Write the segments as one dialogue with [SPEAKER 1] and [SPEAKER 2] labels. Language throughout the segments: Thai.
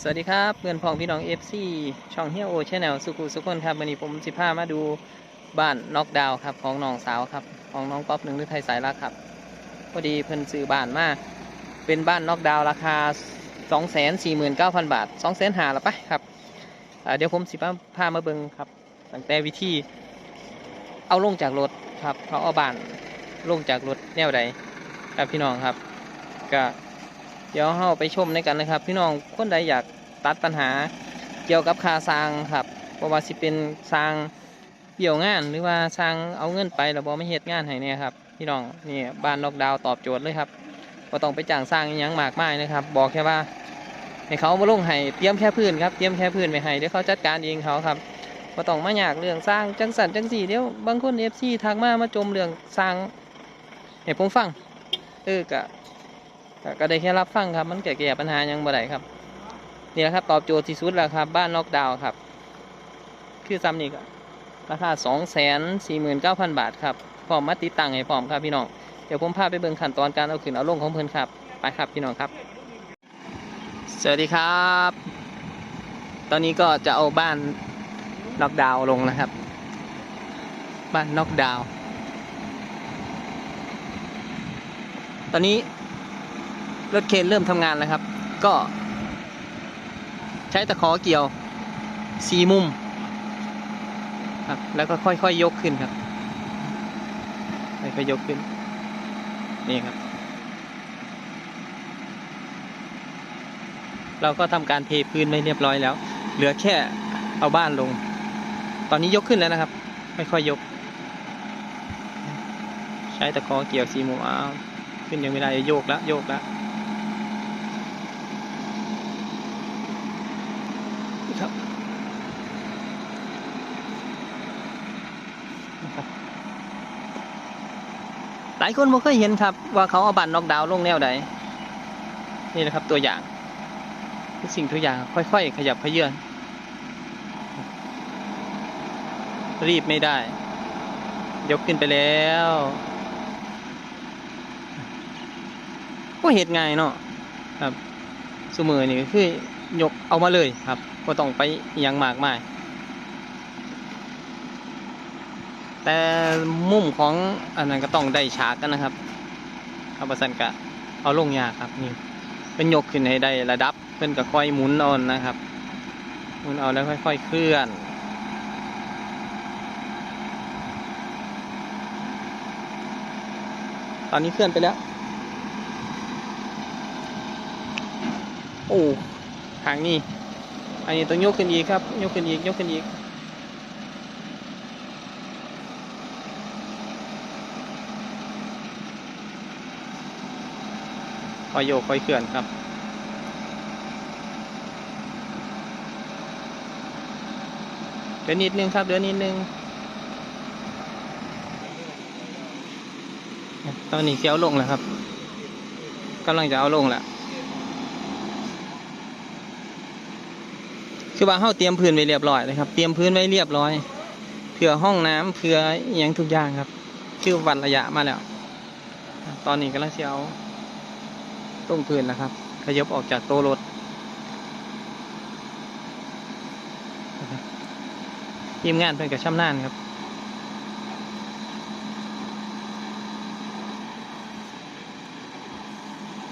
[SPEAKER 1] สวัสดีครับเพื่อนพ้องพี่น้องเอฟซีช่องเฮียโอชแนลสุขุสุขคนครับวันนี้ผมสิพามาดูบ้านน็อกดาวนครับของน้องสาวครับของน้องป๊อปหนึ่งฤทัยสายรักครับพอดีเพิ่นซื้อบ้านมาเป็นบ้านน็อกดาวราคา 2 4 9 0 0 0 บาท2 0 0 0 0หาละไปครับเดี๋ยวผมสิพาพามาเบิ่งครับตั้งแต่วิธีเอาลงจากรถครับเขาเอาบ้านลงจากรถแนวใดครับพี่น้องครับก็ เดี๋ยวเราไปชมในกันนะครับ พี่น้องคนใดอยากตัดปัญหาเกี่ยวกับคาสร้างครับเพราะว่าสิเป็นสร้างเบี่ยวงานหรือว่าสร้างเอาเงินไปแล้วบอไม่เฮ็ดงานให้เนี่ยครับพี่น้องนี่บ้านนอกดาวตอบโจทย์เลยครับก็ต้องไปจ้างสร้างอหยังมากมายนะครับ บอกแค่ว่าให้เขามาลงให้เตรียมแค่พื้นครับเตรียมแค่พื้นไปให้เดี๋ยวเขาจัดการเองเขาครับก็ต้องมาอยากเรื่องสร้างจังสันจังสี่เดี๋ยวบางคนเอฟซีทักมามาจมเรื่องสร้างให้ผมฟังเออกะ ก็ได้แค่รับฟังครับ มันแก้แก้ปัญหายังบ่ได้ครับ นี่แหละครับ ตอบโจทย์ที่สุดแล้วครับ บ้านน็อกดาวน์ครับ คือซ้ำนี่ก็ราคา2 4 9 0 0 0บาทครับพร้อมมาติดตั้งให้พร้อมครับพี่น้อง เดี๋ยวผมพาไปเบิ่งขั้นตอนการเอาขึ้นเอาลงของเพิ่นครับ ไปครับพี่น้องครับ สวัสดีครับ ตอนนี้ก็จะเอาบ้านน็อกดาวลงนะครับ บ้านน็อกดาวตอนนี้ รถเคนเริ่มทำงานแล้วครับ ก็ ใช้ตะขอเกี่ยวสีมุมครับแล้วก็ค่อยๆยยกขึ้นครับค่อยๆยกขึ้น นี่ครับ เราก็ทำการเทพื้นไว้เรียบร้อยแล้ว เหลือแค่เอาบ้านลง ตอนนี้ยกขึ้นแล้วนะครับ ค่อยๆยกใช้ตะขอเกี่ยวสีมุมอ้าวขึ้นยังไม่ได้โยกแล้วโยกแล้ว หลายคนบ่เคยเห็นครับ ว่าเขาเอาบัตรน็อกดาวน์ลงแนวใดนี่นะครับตัวอย่างทุกสิ่งทุกอย่างค่อยๆ ขยับเขยื่อนรีบไม่ได้ ยกขึ้นไปแล้วก็เหตุง่ายเนาะครับสมือนี่คือ ยกเอามาเลยครับก็ต้องไปยังมากมาย แต่มุมของอันนั้นก็ต้องได้ฉากกันนะครับครับประสันกะเอาลงยากครับนี่เป็นยกขึ้นให้ได้ระดับเพื่อนก็ค่อยหมุนเอานะครับหมุนเอาแล้วค่อย ๆ เคลื่อนตอนนี้เคลื่อนไปแล้ว โอ้ทางนี้อันนี้ต้องยกขึ้นอีกครับ ยกขึ้นอีก ยกขึ้นอีก คอยโยกคอยเคลื่อนครับ เดี๋ยวนิดนึงครับ เดี๋ยวนิดนึงตอนนี้เสียวลงแล้วครับกำลังจะเอาลงแล้วคือว่าเฮาเตรียมพื้นไว้เรียบร้อยเลยครับ เตรียมพื้นไว้เรียบร้อยเผื่อห้องน้ำเผื่ออย่างทุกอย่างครับ คือวัดระยะมาแล้ว ตอนนี้กำลังเสียว ต้งพื้นแล้วครับ ขยบออกจากโต๊ะรถทีมงานเพิ่อนกับช่ำนานครับ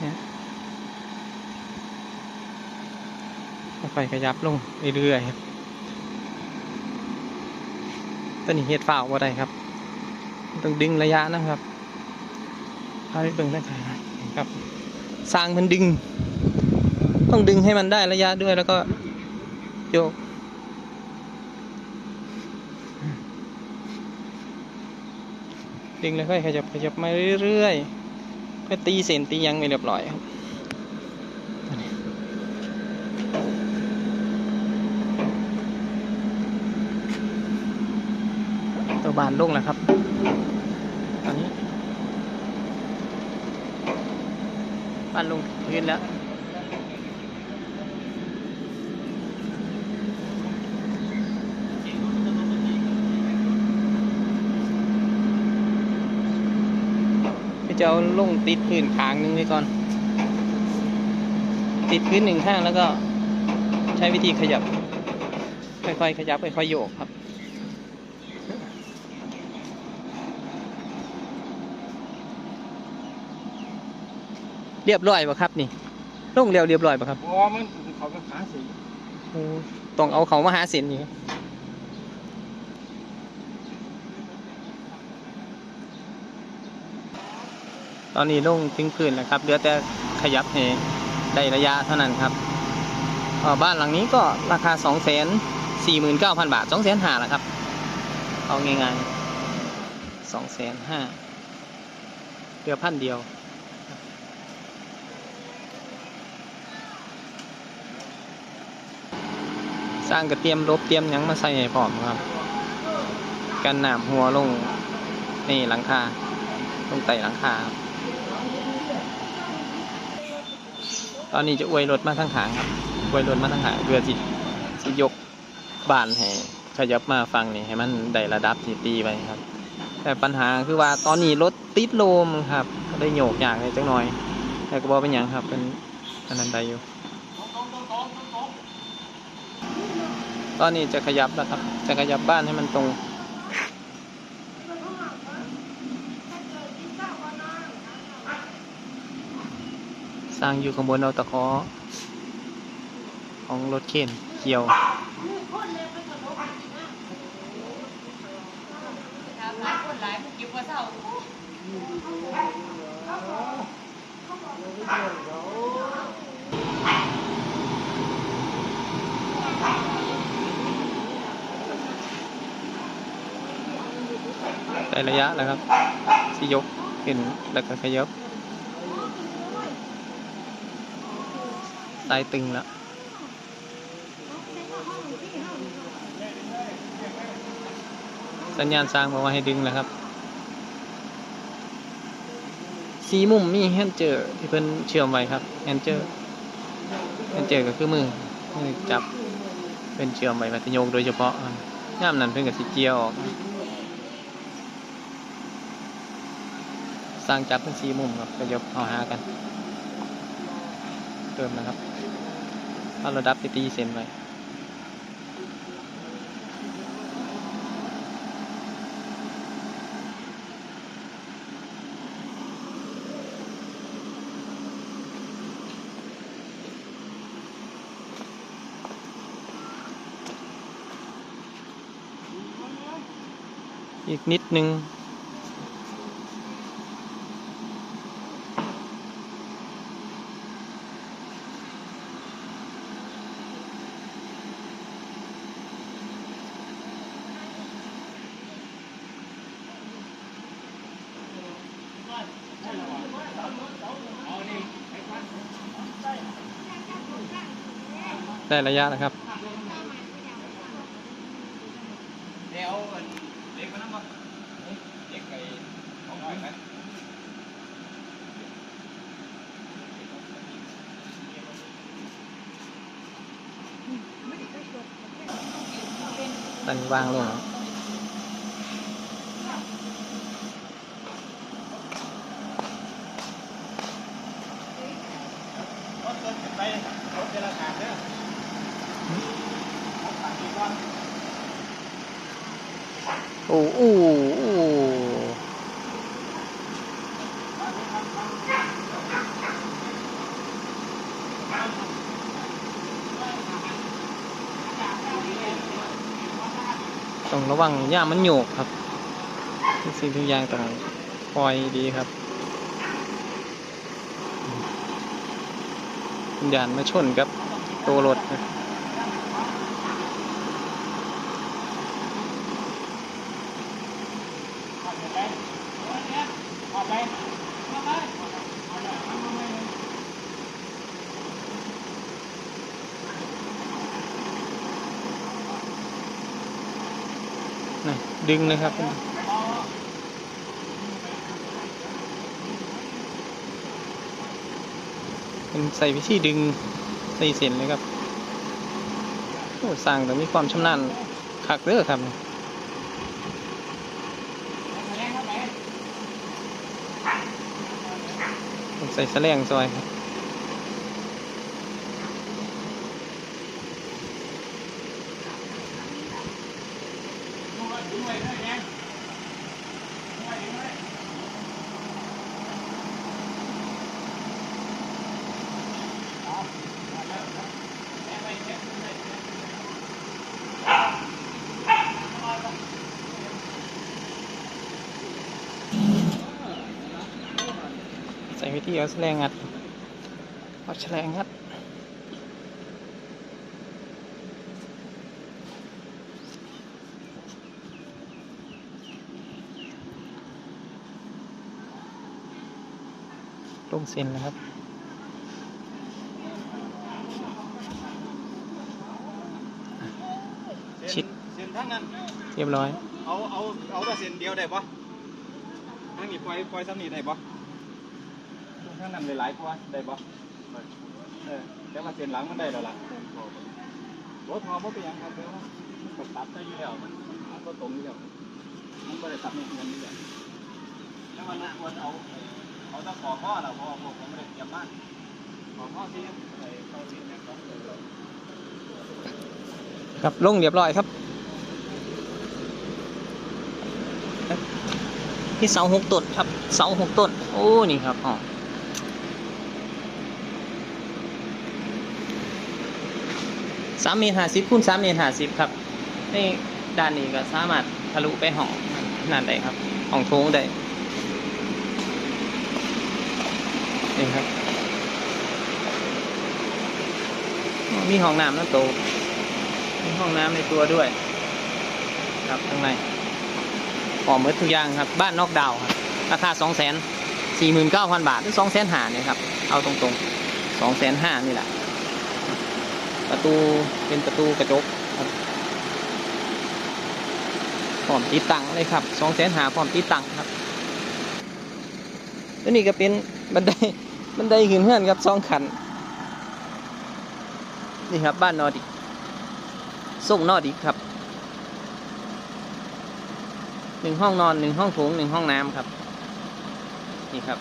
[SPEAKER 1] เนี่ยค่อยขยับลงเรื่อยๆครับตอนนี้เฮ็ดฝ้าวบ่ได้ครับ ต้องดึงระยะนะครับพาไปเบิ่งได้ครับครับ สร้างมันดึง ต้องดึงให้มันได้ระยะด้วยแล้วก็โยกดึงแล้วค่อยขยับขยับมาเรื่อยๆค่อยตีเส้นตียังไม่เรียบร้อยครับตัวบานลงแล้วครับ ตอนนี้ บานลงพื้นแล้วจะเอาลงติดพื้นขางหนึ่งไว้ก่อน ติดพื้นหนึ่งข้างแล้วก็ใช้วิธีขยับ ค่อยๆ ขยับค่อยๆโยกครับ เรียบร้อยป่ะครับนี่ลงเร็วเรียบร้อยป่ะครับ
[SPEAKER 2] บัวมันเขาไปหาสี
[SPEAKER 1] โอ้ต้องเอาเขามาหาเสินนี่ตอนนี้ลงทิ้งพื้นแล้วครับเหลือแต่ขยับให้ได้ระยะเท่านั้นครับเอ่อบ้านหลังนี้ก็ราคา 2 4 9 0 0 0 บาท 2 5 0 0 0ละครับ เอาง่ายๆ2 5 0 0 0เหลือพันเดียว สร้างกระเตรียมลบเตรียมยังมาใส่ให้พร้อมครับ กันน้ำหัวลงนี่หลังคาลงไต่หลังคาครับตอนนี้จะอวยรถมาทั้งหางครับอวยรถมาทั้งหางเพื่อจิสิยกบานให้ขยับมาฟังนี่ให้มันได้ระดับที่ตีไปครับ แต่ปัญหาคือว่าตอนนี้รถติดลมครับก็ได้โยกอย่างเลยจังหน่อยแต่ก็บอกเป็นอย่างครับเป็นอันนั้นได้อยู่ ตอนนี้จะขยับแล้วครับ จะขยับบ้านให้มันตรง สร้างอยู่ข้างบนเอาตะขอของรถเข็นเกี่ยว
[SPEAKER 3] หลายคนหลายผู้เก็บว่าเศร้า
[SPEAKER 1] ได้ระยะแล้วครับสิยกขึ้นแล้วก็ขยับสายตึงแล้วสัญญาณสร้างบอกว่าให้ดึงแล้วครับสีมุมมีแฮนเจอร์ที่เพิ่นเชื่อมไว้ครับแฮนเจอร์แฮนเจอร์ก็คือมือมือจับเป็นเชื่อมไว้มัธยมโดยเฉพาะย่ามนั้นเพิ่นก็สิเจียวออก สร้างจับเป็นสี่มุมครับก็ยกเอาหากัน เติมนะครับเอาระดับไปตีเส้นไว้อีกนิดนึง ได้ระยะนะครับ
[SPEAKER 2] เดี๋ยวเด็กมันนั่งมาเด็กไก่ของอ้อยไหม
[SPEAKER 1] ตอนนี้วางลงแล้ว
[SPEAKER 2] รถเดินไปรถเจรจาเนี่ยรถผ่านดีกว่า
[SPEAKER 1] โอ้โอ้โอ้ ต้องระวังย่ามันโยกครับทุกสิ่งทุกอย่างต้องคอยดีครับยานมาชนกับตัวรถครับ
[SPEAKER 2] ออกไป
[SPEAKER 1] นะ ดึงเลยครับเป็นใส่วิธีดึงใส่เส้นเลยครับโอ้สร้างแต่มีความชำนาญคักเด้อครับใส่แสลงซอยครับ
[SPEAKER 2] ดึงไว้ด้วยแดงดึงไว้ดึงไว้เอาเอาแล้วเอาแม่ไปแม่ไปแม่ไป
[SPEAKER 1] ใส่ วิธีเอาแฉลงงัดเอาแฉลงงัดลงเส้นนะครับชิด
[SPEAKER 2] เส้นทั้งนั้น
[SPEAKER 1] เรียบร้อย
[SPEAKER 2] เอา เอา เอาแต่เส้นเดียวได้ปะทั้งนี้ปล่อยปล่อยซ้ำนี้ได้ปะ ทั้งนั้นหลายๆกว่าได้ปะเออแต่ว่าเส้นหลังมันได้แล้วล่ะรถพอบ่เป็นหยังครับเดี๋ยวมันก็ตัดได้อยู่แล้วมันมันก็ตรงอยู่แล้วมันก็ได้ตัดนี่กันนี่แหละแล้วมันควรเอาเอาตะขอข้อล้วเพราะว่าพวกผมไม่ได้เตรียมบ้านขอข้อที่ไอ้เข้าที่แม่งของเออ
[SPEAKER 1] ครับลงเรียบร้อยครับที่เสาหกต้นครับเสาหกต้น โอ้นี่ครับอ๋อ สามเมตรห้าสิบคูณสามเมตรห้าสิบครับในด้านนี้ก็สามารถทะลุไปห้องนั่นได้ครับห้องโถงได้นี่ครับ มีห้องน้ำนั่นโตมีห้องน้ำในตัวด้วย ครับข้างในพร้อมหมดทุกอย่างครับ บ้านนอกดาวครับ ราคา2 4 9 0 0 0บาทหรือ2 5 0 0 0เนี่ยครับ เอาตรงๆ2 5 0 0 0นี่แหละ ประตูเป็นประตูกระจกครับพร้อมติดตั้งเลยครับ2 5 0 0 0พร้อมติดตั้งครับแล้วนี่ก็เป็นบันไดบันไดขึ้นเฮือนครับสองขันนี่ครับบ้านนอดิกส่งนอดิกครับหนึ่งห้องนอนหนึ่งห้องโถงหนึ่งห้องน้ำครับ นี่ครับ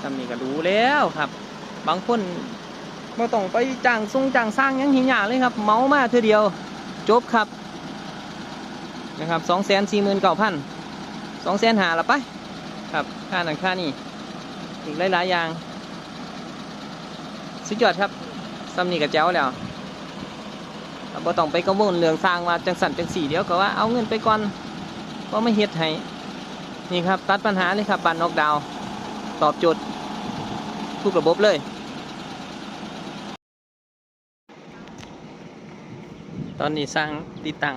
[SPEAKER 1] ทำนี่ก็รู้แล้วครับ บางคน ม่ต้องไปจ้างทรงจ้างสร้างยังหินหยาเลยครับ เมามาเท่อเดียวจบครับนะครับสองแสนสี่หมื่นเก้าพันสองแสนหาละไปครับค่าหนังค่านี่อีกหลายๆอย่างสุดยอดครับซ้ำนี่ก็แจ๋วแล้วบ่ต้องไปกังวลเรื่องสร้างว่าจังสันจังสี่เดียวก็ว่าเอาเงินไปก่อนว่าไม่เฮ็ดให้นี่ครับตัดปัญหาเลยครับบ้านนอกดาว ตอบโจทย์ทุกระบบเลย อนนี้สร้างติดตั้ง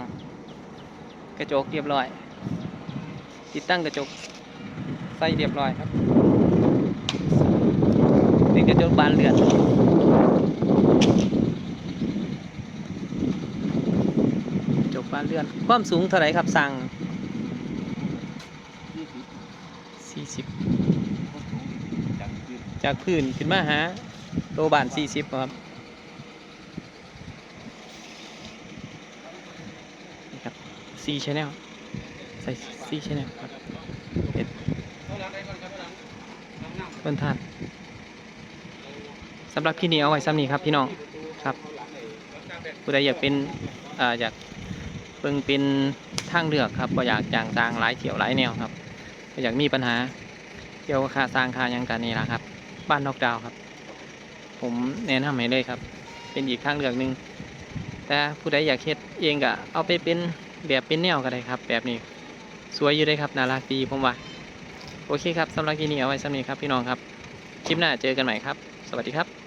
[SPEAKER 1] กระจกเรียบร้อย ติดตั้งกระจกไฟเรียบร้อยครับเป็นกระจกบานเลื่อนจบบานเลื่อน ความสูงเท่าไหร่ครับสั่ง
[SPEAKER 2] ยี่สิบจาก
[SPEAKER 1] พื้นขึ้นมาหาโตบาน40ครับ ครับ C channel ใส่ C channel ครับเอ็ด
[SPEAKER 2] ต้นครับเท่าไหร่น้ำน้ำ
[SPEAKER 1] เพิ่นทานสำหรับคลิปนี้เอาไว้ซ้ำนี้ครับพี่น้องครับผู้ใดอยากเป็นอ่าอยากเบิ่งเป็นทางเลือกครับก็อยากจ้างสร้างหลายเที่ยวหลายแนวครับก็อยากมีปัญหาเกี่ยวกับค่าสร้างค่ายังกันนี่ละครับ บ้านนอกดาวครับ ผมแนะนำให้เลยครับ เป็นอีกทางเลือกหนึ่งแต่ผู้ใดอยากเฮ็ดเองก็เอาไปเป็น แบบเป็นแนวก็ได้ครับ แบบนี้ สวยอยู่เลยครับน่ารักดีผมว่า โอเคครับสำหรับคลิปนี้เอาไว้สำนี้ครับพี่น้องครับ คลิปหน้าเจอกันใหม่ครับ สวัสดีครับ